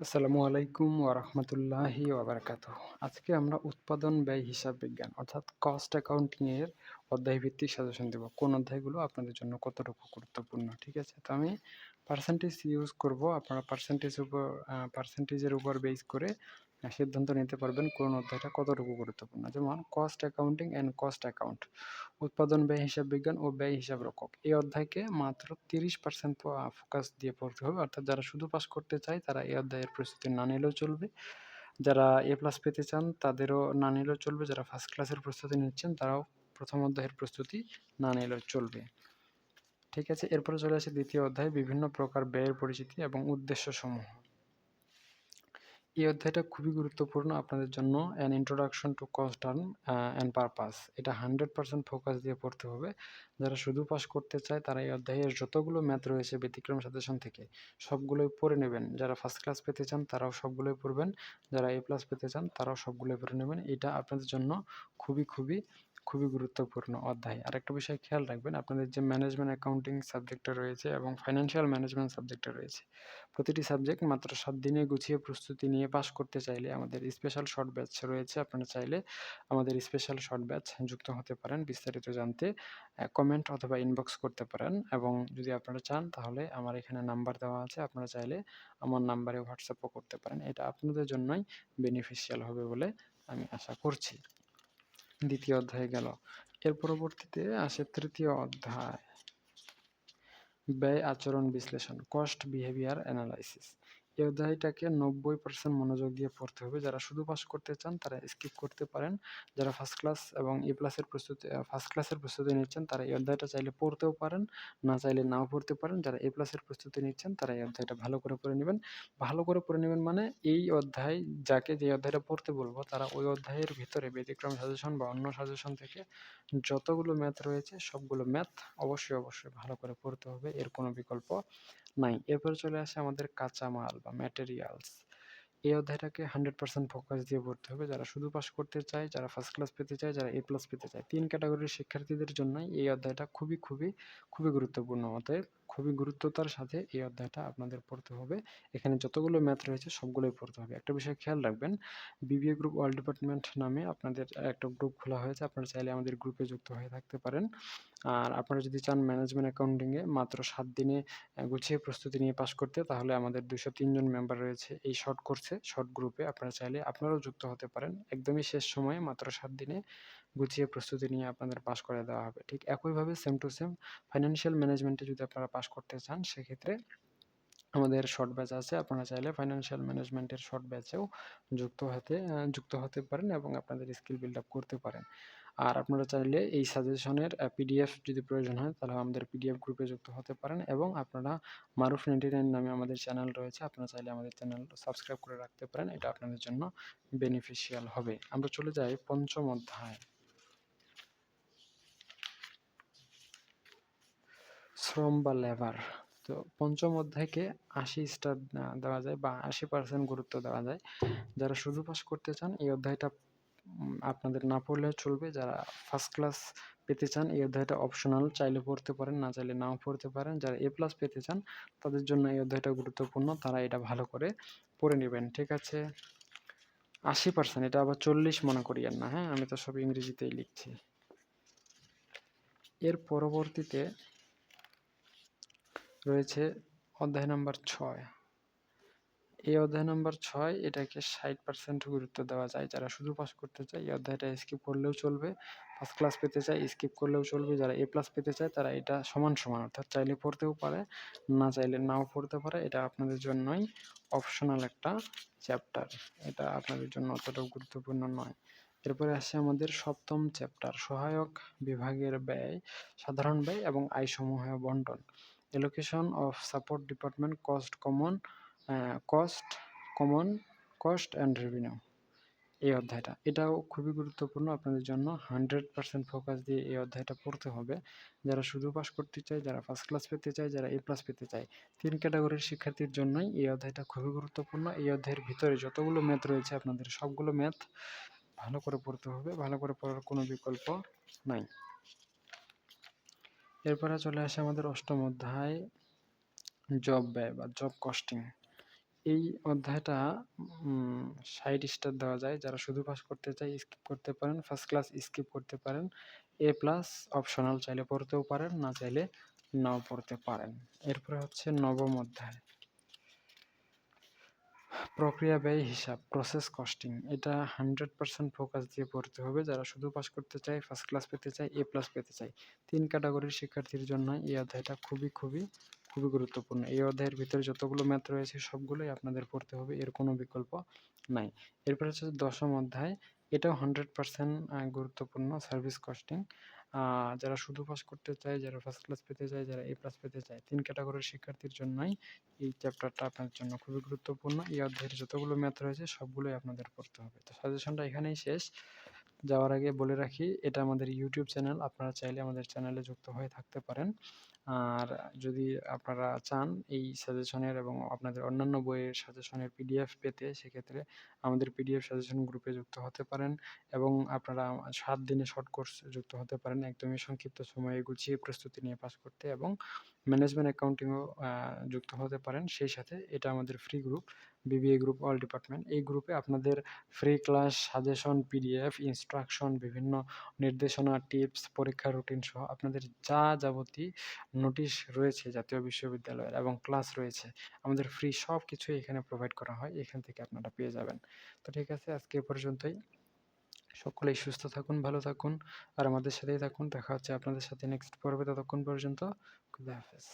আসসালামু আলাইকুম ওরহমতুল্লাহি ওবরাকাত আজকে আমরা উৎপাদন ব্যয় হিসাব বিজ্ঞান অর্থাৎ কস্ট অ্যাকাউন্টিংয়ের অধ্যায় ভিত্তিক সাজেশন দেব। কোন অধ্যায়গুলো আপনাদের জন্য কতটুকু গুরুত্বপূর্ণ, ঠিক আছে? তো আমি পার্সেন্টেজ ইউজ করব। আপনারা পার্সেন্টেজ উপর পার্সেন্টেজের উপর বেস করে সিদ্ধান্ত নিতে পারবেন কোন অধ্যায়টা কতটুকু গুরুত্বপূর্ণ। যেমন cost accounting and cost account উৎপাদন ব্যয় হিসাব বিজ্ঞান ও ব্যয় হিসাব রক্ষক। এই অধ্যায়কে মাত্র তিরিশ পার্সেন্ট ফোকাস দিয়ে পড়তে হবে। অর্থাৎ যারা শুধু পাস করতে চায়, তারা এই অধ্যায়ের প্রস্তুতি না নিলেও চলবে। যারা এ প্লাস পেতে চান, তাদেরও না নিলেও চলবে। যারা ফার্স্ট ক্লাসের প্রস্তুতি নিচ্ছেন, তারাও প্রথম অধ্যায়ের প্রস্তুতি না নিলেও চলবে। ঠিক আছে? এরপরে চলে আসে দ্বিতীয় অধ্যায়। বিভিন্ন প্রকার ব্যয়ের পরিচিতি এবং উদ্দেশ্য সমূহ এই অধ্যায়টা খুবই গুরুত্বপূর্ণ আপনাদের জন্য। An introduction to cost term and purpose এটা হান্ড্রেড পার্সেন্ট ফোকাস দিয়ে পড়তে হবে। যারা শুধু পাস করতে চায়, তারা এই অধ্যায়ের যতগুলো ম্যাথ রয়েছে, ব্যতিক্রম সাজেশন থেকে, সবগুলোই পড়ে নেবেন। যারা ফার্স্ট ক্লাস পেতে চান, তারাও সবগুলোই পড়বেন। যারা এ প্লাস পেতে চান, তারাও সবগুলোই পড়ে নেবেন। এটা আপনাদের জন্য খুবই খুবই খুবই গুরুত্বপূর্ণ অধ্যায়। আরেকটা বিষয় খেয়াল রাখবেন, আপনাদের যে ম্যানেজমেন্ট অ্যাকাউন্টিং সাবজেক্টটা রয়েছে এবং ফাইন্যান্সিয়াল ম্যানেজমেন্ট সাবজেক্টটা রয়েছে, প্রতিটি সাবজেক্ট মাত্র সাত দিনে গুছিয়ে প্রস্তুতি নিয়ে পাশ করতে চাইলে আমাদের স্পেশাল শর্ট ব্যাচ রয়েছে, আপনারা চাইলে আমাদের স্পেশাল শর্ট ব্যাচ যুক্ত হতে পারেন, বিস্তারিত জানতে কমেন্ট অথবা ইনবক্স করতে পারেন এবং যদি আপনারা চান তাহলে আমার এখানে নাম্বার দেওয়া আছে, আপনারা চাইলে আমার নাম্বারে হোয়াটসঅ্যাপও করতে পারেন। এটা আপনাদের জন্যই বেনিফিশিয়াল হবে বলে আমি আশা করছি। দ্বিতীয় অধ্যায় গেল। এর পরবর্তীতে আসে তৃতীয় অধ্যায়। ব্যয় আচরণ বিশ্লেষণ কস্ট বিহেভিয়ার অ্যানালাইসিস এই অধ্যায়টাকে নব্বই পার্সেন্ট মনোযোগ দিয়ে পড়তে হবে। যারা শুধু পাস করতে চান, তারা স্কিপ করতে পারেন। যারা ফার্স্ট ক্লাস এবং এ প্লাসের প্রস্তুতি ফার্স্ট ক্লাসের প্রস্তুতি নিচ্ছেন, তারা এই অধ্যায়টা চাইলে পড়তেও পারেন। না চাইলে নাও পড়তে পারেন। যারা এ প্লাসের প্রস্তুতি নিচ্ছেন, তারা এই অধ্যায়টা ভালো করে পড়ে নেবেন। ভালো করে পড়ে নেবেন মানে এই অধ্যায় যাকে যে অধ্যায়টা পড়তে বলব, তারা ওই অধ্যায়ের ভিতরে ব্যতিক্রম সাজেশন বা অন্য সাজেশন থেকে যতগুলো ম্যাথ রয়েছে, সবগুলো ম্যাথ অবশ্যই অবশ্যই ভালো করে পড়তে হবে। এর কোনো বিকল্প নাই। এরপরে চলে আসে আমাদের কাঁচামাল। বা ম্যাটেরিয়ালস এই অধ্যায়টাকে হান্ড্রেড পার্সেন্ট ফোকাস দিয়ে পড়তে হবে। যারা শুধু পাস করতে চায়, যারা ফার্স্ট ক্লাস পেতে চায়, যারা এ প্লাস পেতে চায়, তিন ক্যাটাগরির শিক্ষার্থীদের জন্যই এই অধ্যায়টা খুবই খুবই খুবই গুরুত্বপূর্ণ। অতএব খুবই গুরুত্বতার সাথে এই অধ্যায়টা আপনাদের পড়তে হবে। এখানে যতগুলো ম্যাথ রয়েছে সবগুলোই পড়তে হবে। একটা বিষয় খেয়াল রাখবেন বিবিএ গ্রুপ অল ডিপার্টমেন্ট নামে আপনাদের একটা গ্রুপ খোলা হয়েছে, আপনারা চাইলে আমাদের গ্রুপে যুক্ত হয়ে থাকতে পারেন। আর আপনারা যদি চান ম্যানেজমেন্ট অ্যাকাউন্টিংয়ে মাত্র সাত দিনে গুছিয়ে প্রস্তুতি নিয়ে পাশ করতে, তাহলে আমাদের দুশো তিনজন মেম্বার রয়েছে এই শর্ট কোর্সে শর্ট গ্রুপে আপনারা চাইলে আপনারাও যুক্ত হতে পারেন। একদমই শেষ সময়ে মাত্র সাত দিনে গুছিয়ে প্রস্তুতি নিয়ে আপনাদের পাশ করে দেওয়া হবে। ঠিক একইভাবে সেম টু সেম ফাইন্যান্সিয়াল ম্যানেজমেন্টে যদি আপনারা পাশ করতে চান, সেক্ষেত্রে আমাদের শর্ট ব্যাচ আছে। আপনারা চাইলে ফাইন্যান্সিয়াল ম্যানেজমেন্টের শর্ট ব্যাচেও যুক্ত হতে যুক্ত হতে পারেন এবং আপনাদের স্কিল বিল্ড আপ করতে পারেন। আর আপনারা চাইলে এই সাজেশনের পিডিএফ যদি প্রয়োজন হয়, তাহলে আমাদের পিডিএফ গ্রুপে যুক্ত হতে পারেন এবং আপনারা মারুফ নাইনটি নাইন নামে আমাদের চ্যানেল রয়েছে। আপনারা চাইলে আমাদের চ্যানেল সাবস্ক্রাইব করে রাখতে পারেন। এটা আপনাদের জন্য বেনিফিশিয়াল হবে। আমরা চলে যাই পঞ্চম অধ্যায়। শ্রম বা লেবার। তো পঞ্চম অধ্যায়কে আশি স্টার দেওয়া যায় বা আশি পার্সেন্ট গুরুত্ব দেওয়া যায়। যারা শুধু পাস করতে চান, এই অধ্যায়টা আপনাদের না পড়লেও চলবে। যারা ফার্স্ট ক্লাস পেতে চান, এই অধ্যায়টা অপশনাল চাইলে পড়তে পারেন, না চাইলে নাও পড়তে পারেন। যারা এ প্লাস পেতে চান, তাদের জন্য এই অধ্যায়টা গুরুত্বপূর্ণ। তারা এটা ভালো করে পড়ে নেবেন, ঠিক আছে? আশি পার্সেন্ট এটা আবার চল্লিশ মনে করিয়েন না হ্যাঁ? আমি তো সব ইংরেজিতেই লিখছি। এর পরবর্তীতে রয়েছে অধ্যায় নাম্বার ছয়। এই অধ্যায় নাম্বার ছয় এটাকে ষাট পার্সেন্ট গুরুত্ব দেওয়া যায়। যারা শুধু পাস করতে চায়, এই অধ্যায়টা স্কিপ করলেও চলবে। ফার্স্ট ক্লাস পেতে চায় স্কিপ করলেও চলবে। যারা এ প্লাস পেতে চায়, তারা এটা সমান সমান, অর্থাৎ চাইলে পড়তেও পারে, না চাইলে নাও পড়তে পারে। এটা আপনাদের জন্যই অপশনাল একটা চ্যাপ্টার এটা আপনাদের জন্য অতটাও গুরুত্বপূর্ণ নয়। এরপরে আসছে আমাদের সপ্তম চ্যাপ্টার সহায়ক বিভাগের ব্যয়, সাধারণ ব্যয় এবং আয়সমূহের বন্টন। Allocation of support department cost common cost common cost and revenue এই অধ্যায়টা। এটাও খুবই গুরুত্বপূর্ণ। আপনাদের জন্য হান্ড্রেড পার্সেন্ট ফোকাস দিয়ে এই অধ্যায়টা পড়তে হবে। যারা শুধু পাস করতে চায়, যারা ফার্স্ট ক্লাস পেতে চায়, যারা এ প্লাস পেতে চায়, তিন ক্যাটাগরির শিক্ষার্থীর জন্যই এই অধ্যায়টা খুবই গুরুত্বপূর্ণ। এই অধ্যায়ের ভিতরে যতগুলো ম্যাথ রয়েছে, আপনাদের সবগুলো ম্যাথ ভালো করে পড়তে হবে। ভালো করে পড়ার কোনো বিকল্প নাই। এরপরে চলে আসে আমাদের অষ্টম অধ্যায়, জব ব্যয় বা জব কস্টিং। এই অধ্যায়টা সাইড স্টার দেওয়া যায়। যারা শুধু পাস করতে চায় স্কিপ করতে পারেন। ফার্স্ট ক্লাস স্কিপ করতে পারেন। এ প্লাস অপশনাল চাইলে পড়তেও পারেন, না চাইলে নাও পড়তে পারেন। এরপরে হচ্ছে নবম অধ্যায়। প্রক্রিয়া ব্যয় হিসাব প্রসেস কস্টিং এটা হান্ড্রেড পার্সেন্ট ফোকাস দিয়ে পড়তে হবে। যারা শুধু পাস করতে চায় ফার্স্ট ক্লাস পেতে চায় এ প্লাস পেতে চায়। তিন ক্যাটাগরির শিক্ষার্থীর জন্য এই অধ্যায়টা খুবই খুবই খুবই গুরুত্বপূর্ণ। এই অধ্যায়ের ভিতরে যতগুলো ম্যাথ রয়েছে, সবগুলোই আপনাদের পড়তে হবে, এর কোনো বিকল্প নাই। এরপর হচ্ছে দশম অধ্যায়, এটাও হান্ড্রেড পার্সেন্ট গুরুত্বপূর্ণ সার্ভিস কস্টিং যারা শুধু পাস করতে চায়, যারা ফার্স্ট ক্লাস পেতে চায়, যারা এ প্লাস পেতে চায়, তিন ক্যাটাগরির শিক্ষার্থীর জন্যই এই চ্যাপ্টারটা আপনার জন্য খুবই গুরুত্বপূর্ণ। এই অধ্যায়ের যতগুলো ম্যাথ রয়েছে, সবগুলোই আপনাদের পড়তে হবে। তো সাজেশনটা এখানেই শেষ। যাওয়ার আগে বলে রাখি, এটা আমাদের ইউটিউব চ্যানেল আপনারা চাইলে আমাদের চ্যানেলে যুক্ত হয়ে থাকতে পারেন। আর যদি আপনারা চান এই সাজেশনের এবং আপনাদের অন্যান্য বইয়ের সাজেশনের পিডিএফ পেতে, সেক্ষেত্রে আমাদের পিডিএফ সাজেশন গ্রুপে যুক্ত হতে পারেন এবং আপনারা সাত দিনে শর্ট কোর্স যুক্ত হতে পারেন একদমই সংক্ষিপ্ত সময়ে গুছিয়ে প্রস্তুতি নিয়ে পাস করতে এবং ম্যানেজমেন্ট অ্যাকাউন্টিংও যুক্ত হতে পারেন। সেই সাথে এটা আমাদের free group BBA group all department এই গ্রুপে আপনাদের free class suggestion PDF instruction বিভিন্ন নির্দেশনা টিপস পরীক্ষা রুটিন সহ আপনাদের যা যাবতীয় নোটিশ রয়েছে জাতীয় বিশ্ববিদ্যালয়ের এবং ক্লাস রয়েছে, আমাদের ফ্রি সব কিছুই এখানে প্রোভাইড করা হয়, এখান থেকে আপনারা পেয়ে যাবেন। তো ঠিক আছে, আজকে পর্যন্তই। সকলেই সুস্থ থাকুন, ভালো থাকুন, আর আমাদের সাথেই থাকুন, দেখা হচ্ছে আপনাদের সাথে নেক্সট পর্বে, ততক্ষণ পর্যন্ত, খুদা হাফেজ।